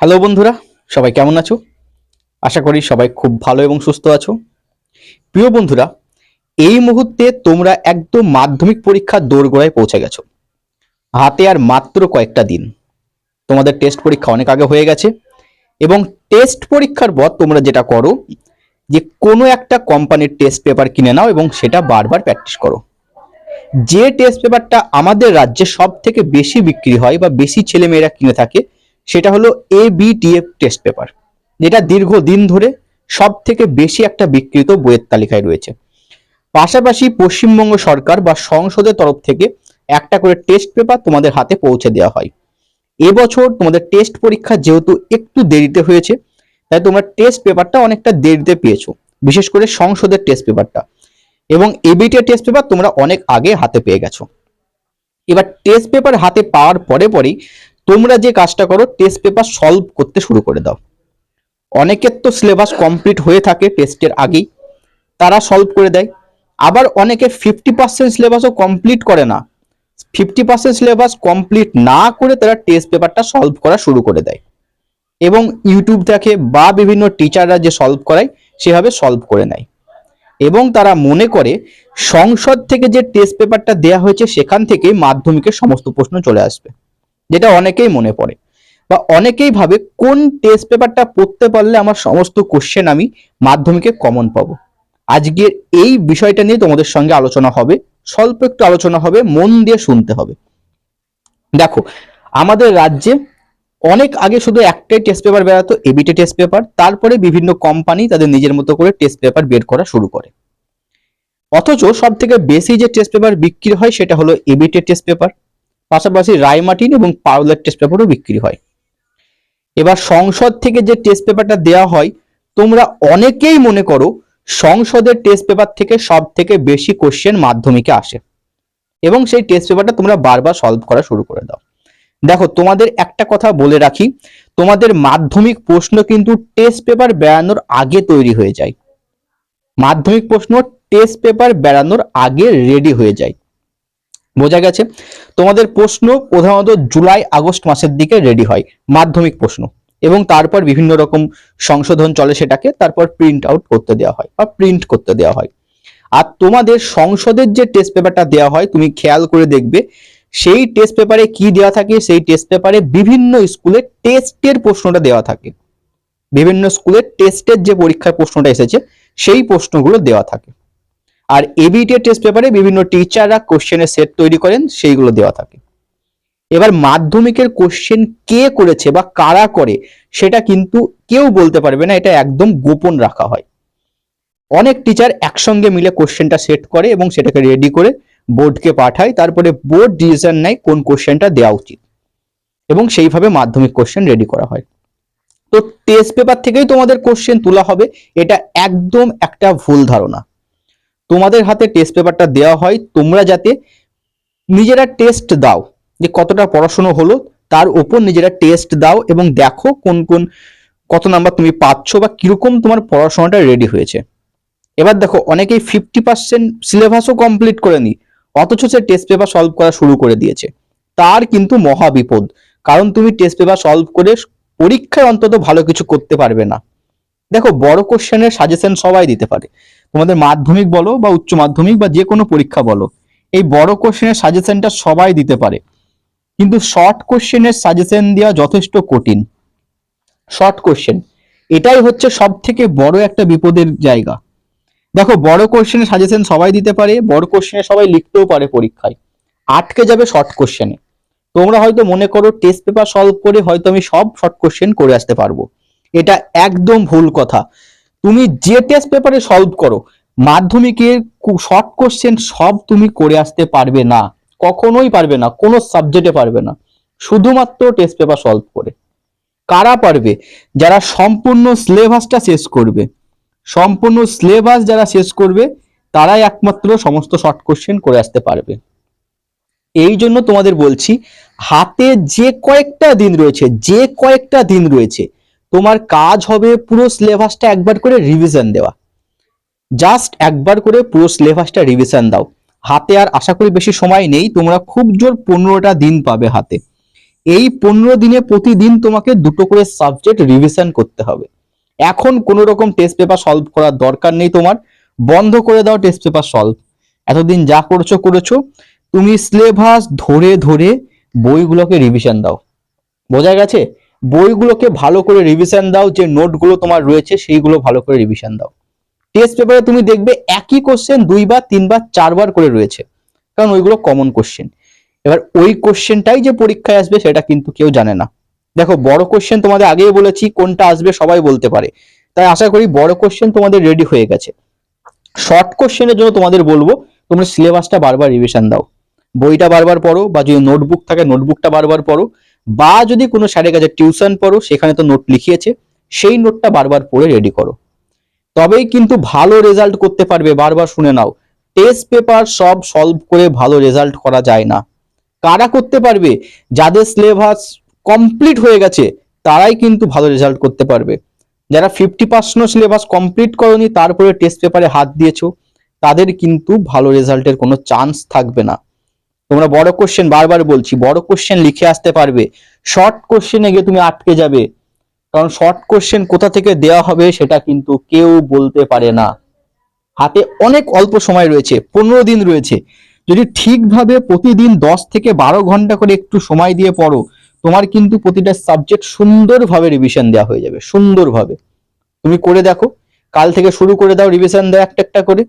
Hello বন্ধুরা। সবাই কেমন আছো? আশা করি সবাই খুব ভালো এবং সুস্থ আছো। প্রিয় বন্ধুরা, এই মুহূর্তে তোমরা একদম মাধ্যমিক পরীক্ষার দোরগোড়ায় পৌঁছে গেছো। হাতে আর মাত্র কয়েকটা দিন। তোমাদের টেস্ট পরীক্ষা অনেক আগে হয়ে গেছে এবং টেস্ট পরীক্ষার পর তোমরা যেটা করো, যে কোনো একটা কোম্পানির টেস্ট পেপার কিনে নাও এবং সেটা বারবার প্র্যাকটিস করো। যে টেস্ট পেপারটা আমাদের রাজ্যে সব থেকে বেশি বিক্রি হয় বা বেশি ছেলেমেয়েরা কিনে থাকে সেটা হলো এ বিটিএফ টেস্ট পেপার যেটা দীর্ঘদিন ধরে সব থেকে বেশি একটা বিকৃত বইয়ের তালিকায় রয়েছে। পাশাপাশি পশ্চিমবঙ্গ সরকার বা সংসদের তরফ থেকে একটা করে টেস্ট পেপার তোমাদের হাতে পৌঁছে দেওয়া হয়। এবছর তোমাদের টেস্ট পরীক্ষা যেহেতু একটু দেরিতে হয়েছে, তাই তোমরা টেস্ট পেপারটা অনেকটা দেরিতে পেয়েছ, বিশেষ করে সংসদের টেস্ট পেপারটা এবং এবিটিএ টেস্ট পেপার তোমরা অনেক আগে হাতে পেয়ে গেছো। এবার টেস্ট পেপার হাতে পাওয়ার পরে পরেই তোমরা যে কাজটা করো টেস্ট পেপার সলভ করতে শুরু করে দাও। অনেকের তো সিলেবাস কমপ্লিট হয়ে থাকে টেস্টের আগেই, তারা সলভ করে দেয়। আবার অনেকে ফিফটি পার্সেন্ট সিলেবাসও কমপ্লিট করে না। ফিফটি পার্সেন্ট সিলেবাস কমপ্লিট না করে তারা টেস্ট পেপারটা সলভ করা শুরু করে দেয়। এবং ইউটিউব থেকে বা বিভিন্ন টিচাররা যে সলভ করায়, সেভাবে সলভ করে নেয়। এবং তারা মনে করে, সংসদ থেকে যে টেস্ট পেপারটা দেয়া হয়েছে, সেখান থেকেই মাধ্যমিকের সমস্ত প্রশ্ন চলে আসবে। যেটা অনেকেই মনে পড়ে। বা অনেকেই ভাবে কোন টেস্ট পেপারটা পড়তে পারলে আমার সমস্ত কোশ্চেন আমি মাধ্যমিকে কমন পাবো। আজকের এই বিষয়টা নিয়ে তোমাদের সঙ্গে আলোচনা হবে, স্বল্প একটু আলোচনা হবে, মন দিয়ে শুনতে হবে। দেখো, আমাদের রাজ্যে অনেক আগে শুধু একটাই টেস্ট পেপার বেরাতো এবিটি টেস্ট পেপার তারপরে বিভিন্ন কোম্পানি তাদের নিজের মতো করে টেস্ট পেপার বের করা শুরু করে। অথচ সব থেকে বেশি যে টেস্ট পেপার বিক্রি হয় সেটা হলো এবিটি টেস্ট পেপার পাশাপাশি রায়মার্টিন এবং পাউলার টেস্ট পেপারও বিক্রি হয়। এবার সংসদ থেকে যে টেস্ট পেপারটা দেওয়া হয়, তোমরা অনেকেই মনে করো সংসদের টেস্ট পেপার থেকে সব থেকে বেশি কোশ্চেন মাধ্যমিকে আসে। এবং সেই টেস্ট পেপারটা তোমরা বারবার সলভ করা শুরু করে দাও। দেখো, তোমাদের একটা কথা বলে রাখি, তোমাদের মাধ্যমিক প্রশ্ন কিন্তু টেস্ট পেপার বেড়ানোর আগে তৈরি হয়ে যায়। মাধ্যমিক প্রশ্ন টেস্ট পেপার বেড়ানোর আগে রেডি হয়ে যায়। বোঝা গেছে। তোমাদের প্রশ্ন প্রধানত জুলাই আগস্ট মাসের দিকে রেডি হয়, মাধ্যমিক প্রশ্ন। এবং তারপর বিভিন্ন রকম সংশোধন চলে সেটাকে, তারপর প্রিন্ট আউট করতে দেওয়া হয় বা প্রিন্ট করতে দেওয়া হয়। আর তোমাদের সংসদের যে টেস্ট পেপারটা দেওয়া হয়, তুমি খেয়াল করে দেখবে, সেই টেস্ট পেপারে কি দেওয়া থাকে, সেই টেস্ট পেপারে বিভিন্ন স্কুলে টেস্টের প্রশ্নটা দেওয়া থাকে। বিভিন্ন স্কুলের টেস্টের যে পরীক্ষার প্রশ্নটা এসেছে, সেই প্রশ্নগুলো দেওয়া থাকে। আর এবিটি টেস্ট পেপারে বিভিন্ন টিচাররা কোশ্চেনের সেট তৈরি করেন, সেইগুলো দেওয়া থাকে। এবার মাধ্যমিকের কোশ্চেন কে করেছে বা কারা করে, সেটা কিন্তু কেউ বলতে পারবে না, এটা একদম গোপন রাখা হয়। অনেক টিচার একসঙ্গে মিলে কোশ্চেনটা সেট করে এবং সেটাকে রেডি করে বোর্ডকে পাঠায়, তারপরে বোর্ড ডিসিশন নেয় কোন কোশ্চেনটা দেওয়া উচিত। এবং সেইভাবে মাধ্যমিক কোশ্চেন রেডি করা হয়। তো টেস্ট পেপার থেকেই তোমাদের কোশ্চেন তোলা হবে, এটা একদম একটা ভুল ধারণা। তোমাদের হাতে টেস্ট পেপারটা দেওয়া হয়, তোমরা যাতে নিজেরা টেস্ট দাও যে কতটা পড়াশোনা হলো, তার উপর নিজেরা টেস্ট দাও এবং দেখো কোন কোন, কত নাম্বার তুমি পাচ্ছ বা কীরকম তোমার পড়াশোনাটা রেডি হয়েছে। এবার দেখো, অনেকেই ফিফটি পার্সেন্ট সিলেবাসও কমপ্লিট করেনি অথচ সে টেস্ট পেপার সলভ করা শুরু করে দিয়েছে। তার কিন্তু মহা বিপদ, কারণ তুমি টেস্ট পেপার সলভ করে পরীক্ষায় অন্তত ভালো কিছু করতে পারবে না। দেখো, বড় কোশ্চেনের সাজেশন সবাই দিতে পারে। তোমাদের মাধ্যমিক বলো বা উচ্চ মাধ্যমিক বা যে কোনো পরীক্ষা বলো, এই বড় কোশ্চেনের সাজেশনটা সবাই দিতে পারে। কিন্তু শর্ট কোশ্চেনের সাজেশন দেওয়া যথেষ্ট কঠিন। শর্ট কোশ্চেন এটাই হচ্ছে সব থেকে বড় একটা বিপদের জায়গা। দেখো, বড় কোশ্চেনের সাজেশন সবাই দিতে পারে, বড় কোশ্চেনে সবাই লিখতেও পারে পরীক্ষায়। আটকে যাবে শর্ট কোশ্চেনে তোমরা হয়তো মনে করো টেস্ট পেপার সলভ করে হয়তো আমি সব শর্ট কোশ্চেন করে আসতে পারব। এটা একদম ভুল কথা। তুমি যে টেস্ট পেপারে সলভ করো। মাধ্যমিকের শর্ট কোশ্চেন সব তুমি করে আসতে পারবে না। কখনোই পারবে না, কোনো সাবজেক্টে পারবে না। শুধুমাত্র টেস্ট পেপার সলভ করে। কারা পারবে? যারা সম্পূর্ণ সিলেবাসটা শেষ করবে। সম্পূর্ণ সিলেবাস যারা শেষ করবে, তারাই একমাত্র সমস্ত শর্ট কোশ্চেন করে আসতে পারবে। এই জন্য তোমাদের বলছি, হাতে যে কয়েকটা দিন রয়েছে, যে কয়েকটা দিন রয়েছে তোমার কাজ হবে পুরো সিলেবাসটা একবার করে রিভিশন দেওয়া। জাস্ট একবার করে পুরো সিলেবাসটা রিভিশন দাও। হাতে আর আশা করি বেশি সময় নেই, তোমরা খুব জোর পনেরোটা দিন পাবে হাতে। এই পনেরো দিনে প্রতিদিন তোমাকে দুটো করে সাবজেক্ট রিভিশন করতে হবে। এখন কোনো রকম টেস্ট পেপার সলভ করার দরকার নেই তোমার। বন্ধ করে দাও টেস্ট পেপার সলভ এতদিন যা করছ, করেছ। তুমি সিলেবাস ধরে ধরে বইগুলোকে রিভিশন দাও। বোঝা গেছে? বইগুলোকে ভালো করে রিভিশন দাও, যে নোটগুলো তোমার রয়েছে সেইগুলো ভালো করে রিভিশন দাও। টেস্ট পেপারে তুমি দেখবে একই কোশ্চেন দুইবার, তিনবার, চারবার করে রয়েছে। কারণ ওইগুলো কমন কোশ্চেন এবার ওই কোশ্চেনটাই যে পরীক্ষায় আসবে সেটা কিন্তু কেউ জানে না। দেখো, বড় কোশ্চেন তোমাদের আগেই বলেছি, কোনটা আসবে সবাই বলতে পারে। তাই আশা করি বড় কোশ্চেন তোমাদের রেডি হয়ে গেছে। শর্ট কোশ্চেনের জন্য তোমাদের বলব, তোমরা সিলেবাসটা বারবার রিভিশন দাও। বইটা বারবার পড়ো, বা যদি নোটবুক থাকে নোটবুকটা বারবার পড়ো। বা যদি কোনো স্যারের কাছে টিউশন পড়ো, সেখানে তো নোট লিখিয়েছে, সেই নোটটা বারবার পড়ে রেডি করো। তবেই কিন্তু ভালো রেজাল্ট করতে পারবে, বারবার শুনে নাও। টেস্ট পেপার সব সলভ করে ভালো রেজাল্ট করা যায় না। কারা করতে পারবে? যাদের সিলেবাস কমপ্লিট হয়ে গেছে, তারাই কিন্তু ভালো রেজাল্ট করতে পারবে। যারা ফিফটি পার্সেন্ট সিলেবাস কমপ্লিট করনি, তারপরে টেস্ট পেপারে হাত দিয়েছ, তাদের কিন্তু ভালো রেজাল্টের কোনো চান্স থাকবে না। তোমরা বড় কোশ্চেন বারবার বলছি, বড় কোশ্চেন লিখে আসতে পারবে। শর্ট কোশ্চেনে গিয়ে তুমি আটকে যাবে। কারণ শর্ট কোশ্চেন কোথা থেকে দেওয়া হবে সেটা কিন্তু কেউ বলতে পারে না। হাতে অনেক অল্প সময় রয়েছে, পনেরো দিন রয়েছে। যদি ঠিকভাবে প্রতিদিন দশ থেকে বারো ঘণ্টা করে একটু সময় দিয়ে পড়ো, তোমার কিন্তু প্রতিটা সাবজেক্ট সুন্দরভাবে রিভিশন দেওয়া হয়ে যাবে, সুন্দরভাবে। তুমি করে দেখো, কাল থেকে শুরু করে দাও রিভিশন দাও একটা একটা করে।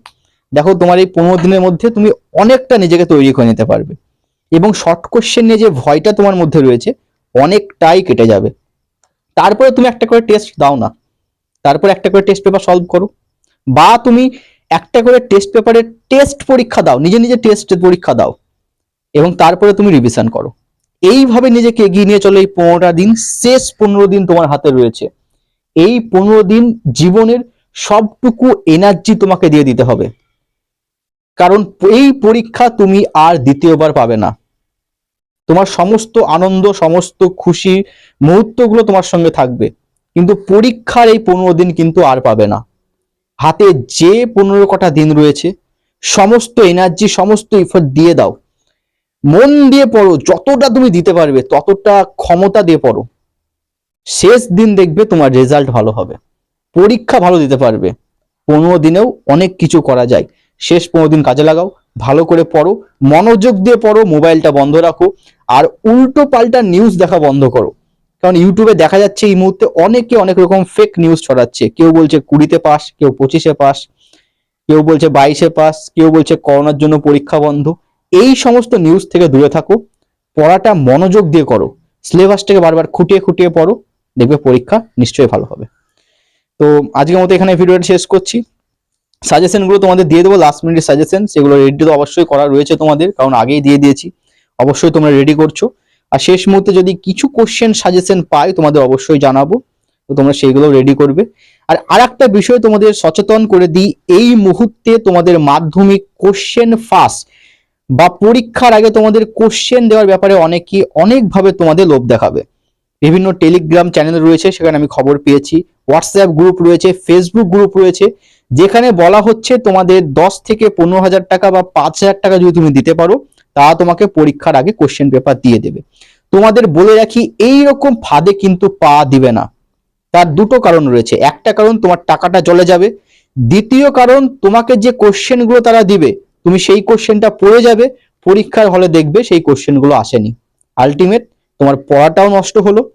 দেখো তোমার এই পনেরো দিনের মধ্যে তুমি অনেকটা নিজেকে তৈরি করে নিতে পারবে। এবং শর্ট কোশ্চেন নিয়ে যে ভয়টা তোমার মধ্যে রয়েছে, অনেকটাই কেটে যাবে। তারপরে তুমি একটা করে টেস্ট দাও না। তারপরে একটা করে টেস্ট পেপার সলভ করো। বা তুমি একটা করে টেস্ট পেপারের টেস্ট পরীক্ষা দাও, নিজে নিজে টেস্ট পরীক্ষা দাও। এবং তারপরে তুমি রিভিশন করো। এইভাবে নিজেকে এগিয়ে নিয়ে চলো এই পনেরোটা দিন। শেষ পনেরো দিন তোমার হাতে রয়েছে। এই পনেরো দিন জীবনের সবটুকু এনার্জি তোমাকে দিয়ে দিতে হবে। কারণ এই পরীক্ষা তুমি আর দ্বিতীয়বার পাবে না। তোমার সমস্ত আনন্দ, সমস্ত খুশি মুহূর্তগুলো তোমার সঙ্গে থাকবে। কিন্তু পরীক্ষার এই পনেরো দিন কিন্তু আর পাবে না। হাতে যে পনেরো কটা দিন রয়েছে, সমস্ত এনার্জি সমস্ত ইফোর্ট দিয়ে দাও। মন দিয়ে পড়ো, যতটা তুমি দিতে পারবে, ততটা ক্ষমতা দিয়ে পড়ো। শেষ দিন দেখবে তোমার রেজাল্ট ভালো হবে। পরীক্ষা ভালো দিতে পারবে। পনেরো দিনেও অনেক কিছু করা যায়। শেষ পনেরো দিন কাজে লাগাও, ভালো করে পড়ো, মনোযোগ দিয়ে পড়ো, মোবাইলটা বন্ধ রাখো, আর উল্টো পাল্টা নিউজ দেখা বন্ধ করো। কারণ ইউটিউবে দেখা যাচ্ছে এই মুহূর্তে অনেকে অনেক রকম ফেক নিউজ ছড়াচ্ছে। কেউ বলছে কুড়িতে পাস, কেউ পঁচিশে পাস, কেউ বলছে বাইশে পাস, কেউ বলছে করোনার জন্য পরীক্ষা বন্ধ। এই সমস্ত নিউজ থেকে দূরে থাকো, পড়াটা মনোযোগ দিয়ে করো। সিলেবাসটাকে বারবার খুঁটিয়ে খুঁটিয়ে পড়ো, দেখবে পরীক্ষা নিশ্চয়ই ভালো হবে। তো আজকের মতো এখানে ভিডিওটা শেষ করছি। সাজেশনগুলো তোমাদের দিয়ে দেবো লাস্ট মিনিটের সাজেশন সেগুলো রেডি তো অবশ্যই করা রয়েছে তোমাদের, কারণ আগেই দিয়ে দিয়েছি, অবশ্যই তোমরা রেডি করছ। আর শেষ মুহূর্তে যদি কিছু কোশ্চেন সাজেশন পাই, তোমাদের অবশ্যই জানাব, তো তোমরা সেইগুলো রেডি করবে। আর আরেকটা বিষয় তোমাদের সচেতন করে দিই, এই মুহূর্তে তোমাদের মাধ্যমিক কোশ্চেন ফাঁস বা পরীক্ষার আগে তোমাদের কোশ্চেন দেওয়ার ব্যাপারে অনেকেই অনেকভাবে তোমাদের লোভ দেখাবে। বিভিন্ন টেলিগ্রাম চ্যানেল রয়েছে, সেখানে আমি খবর পেয়েছি হোয়াটসঅ্যাপ গ্রুপ রয়েছে ফেসবুক গ্রুপ রয়েছে যেখানে বলা হচ্ছে তোমাদের দশ থেকে পনেরো হাজার টাকা বা পাঁচ হাজার টাকা যদি তুমি দিতে পারো, তা তোমাকে পরীক্ষার আগে কোশ্চেন পেপার দিয়ে দেবে। তোমাদের বলে রাখি এই রকম ফাঁদে কিন্তু পা দিবে না। তার দুটো কারণ রয়েছে। একটা কারণ, তোমার টাকাটা চলে যাবে। দ্বিতীয় কারণ, তোমাকে যে কোশ্চেনগুলো তারা দিবে, তুমি সেই কোশ্চেনটা পড়ে যাবে। পরীক্ষার হলে দেখবে সেই কোশ্চেনগুলো আসেনি। আলটিমেট তোমার পড়াটাও নষ্ট হলো,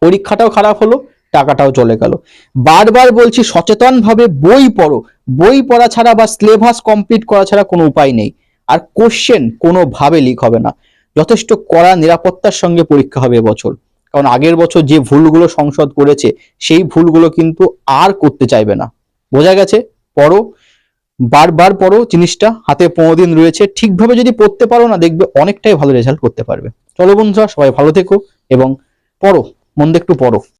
পরীক্ষাটাও খারাপ হলো। টাকাটাও চলে গেল। বারবার বলছি, সচেতনভাবে বই পড়ো। বই পড়া ছাড়া বা সিলেবাস কমপ্লিট করা ছাড়া কোনো উপায় নেই। আর কোশ্চেন কোনোভাবে লিক হবে না। যথেষ্ট কড়া নিরাপত্তার সঙ্গে পরীক্ষা হবে এবছর। কারণ আগের বছর যে ভুলগুলো সংসদ করেছে, সেই ভুলগুলো কিন্তু আর করতে চাইবে না। বোঝা গেছে? পড়ো। বারবার পড়ো জিনিসটা। হাতে পনেরো দিন রয়েছে। ঠিকভাবে যদি পড়তে পারো না, দেখবে অনেকটাই ভালো রেজাল্ট করতে পারবে। চলো বন্ধুরা, সবাই ভালো থেকো এবং পড়ো। মন দিয়ে একটু পড়ো।